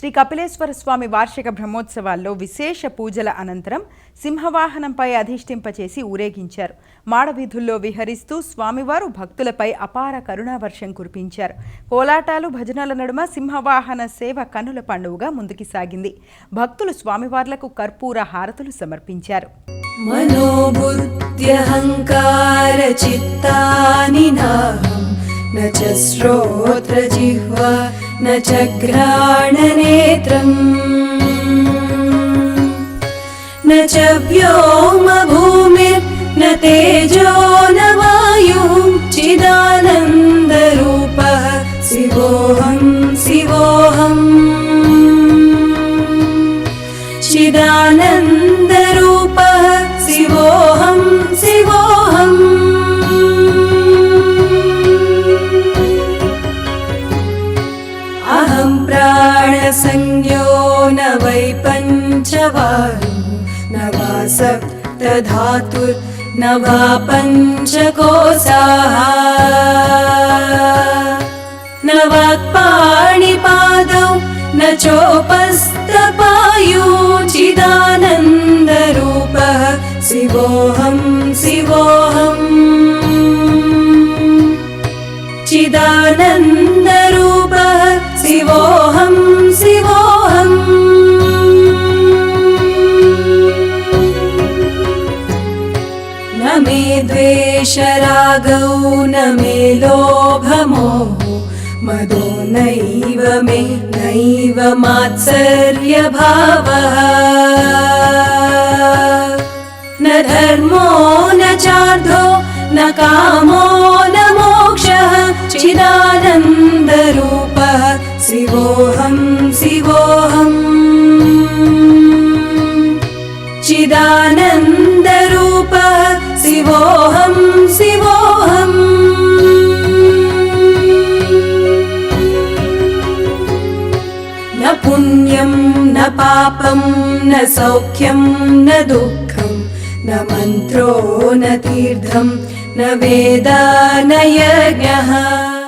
శ్రీ కపిలేశ్వర స్వామి వార్షిక బ్రహ్మోత్సవాల్లో విశేష పూజల అనంతరం సింహవాహనంపై అధిష్ఠింపచేసి ఊరేగించారు. మాడవీధుల్లో విహరిస్తూ స్వామివారు భక్తులపై అపార కరుణావర్షం కురిపించారు. కోలాటాలు భజనల నడుమ సింహవాహన సేవ కనుల పండుగగా ముందుకు సాగింది. భక్తులు స్వామివార్లకు కర్పూర హారతులు సమర్పించారు. చిత్తాని శ్రోత్ర జిహ్వా न च घ्राणनेत्रम् न च व्योमभूमिर्न तेजो न वायुः चिदानन्दरूपः शिवोऽहं शिवोऽहम्। चिदानन्दरूपः प्राणसंज्ञो न वै पञ्चवायु न वा सप्तधातुर्न वा पञ्चकोशाः। न वाक्पाणिपादौ न चोपस्तपायु द्वेषरागौ न मे लोभमोहो मदो नैव मे नैव मात्सर्यभावः। न धर्मो न चार्धो न कामो न मोक्षः। चिदानन्दरूपः शिवोऽहं शिवोऽहम्। चिदानन्दरूपः शिवोऽहं पुण्यं न पापं न सौख्यं न दुःखं न मन्त्रो न तीर्थं न वेदा न यज्ञः